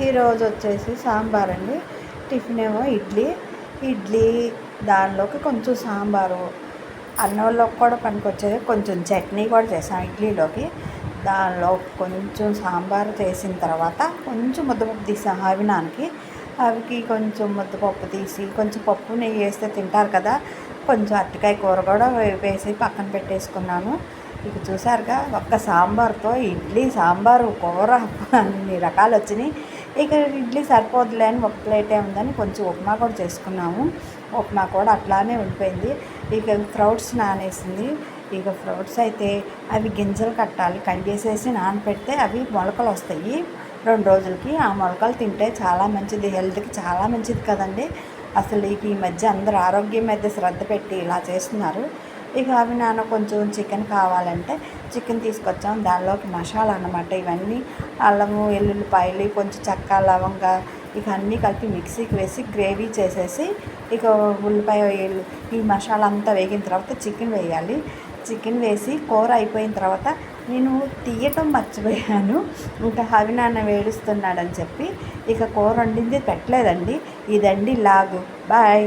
ఈరోజు వచ్చేసి సాంబార్ అండి టిఫిన్ ఏమో ఇడ్లీ. ఇడ్లీ దానిలోకి కొంచెం సాంబారు. అన్నంలోకి కూడా పనికొచ్చేది. కొంచెం చట్నీ కూడా చేసాం ఇడ్లీలోకి. దానిలో కొంచెం సాంబార్ చేసిన తర్వాత కొంచెం ముద్దపప్పు తీసాం అవినానికి అవికి కొంచెం ముద్దపప్పు తీసి కొంచెం పప్పు నెయ్యి వేస్తే తింటారు కదా. కొంచెం అరటికాయ కూర కూడా వేసి పక్కన పెట్టేసుకున్నాను. ఇక చూసారుగా ఒక్క సాంబార్తో ఇడ్లీ సాంబారు కూర అన్ని రకాలు వచ్చినాయి ఇక ఇడ్లీ సరిపోదులే అని ఒక ప్లేటే ఉందని కొంచెం ఉప్మా కూడా చేసుకున్నాము. ఉప్మా కూడా అట్లానే ఉండిపోయింది. ఇక ఫ్రౌట్స్ నానేసింది. ఇక ఫ్రూట్స్ అయితే అవి గింజలు కట్టాలి. కడిగేసేసి నానపెడితే అవి మొలకలు వస్తాయి. రెండు రోజులకి ఆ మొలకలు తింటే చాలా మంచిది. హెల్త్కి చాలా మంచిది కదండి. అసలు ఇక ఈ మధ్య అందరూ ఆరోగ్యం మీద శ్రద్ధ పెట్టి ఇలా చేస్తున్నారు. ఇక అవి నాన్న కొంచెం చికెన్ కావాలంటే చికెన్ తీసుకొచ్చాం. దానిలోకి మసాలా అన్నమాట. ఇవన్నీ అల్లము ఎల్లుల్లిపాయలు కొంచెం చెక్క లవంగ ఇక అన్నీ కలిపి మిక్సీకి వేసి గ్రేవీ చేసేసి ఇక ఉల్లిపాయ వేయాలి ఈ మసాలా అంతా వేగిన తర్వాత చికెన్ వేయాలి. చికెన్ వేసి కూర అయిపోయిన తర్వాత నేను తీయటం మర్చిపోయాను. ఇంకా హవి నాన్న వేడుస్తున్నాడని చెప్పి ఇక కూర వండింది పెట్టలేదండి. ఇదండి లాగు. బాయ్.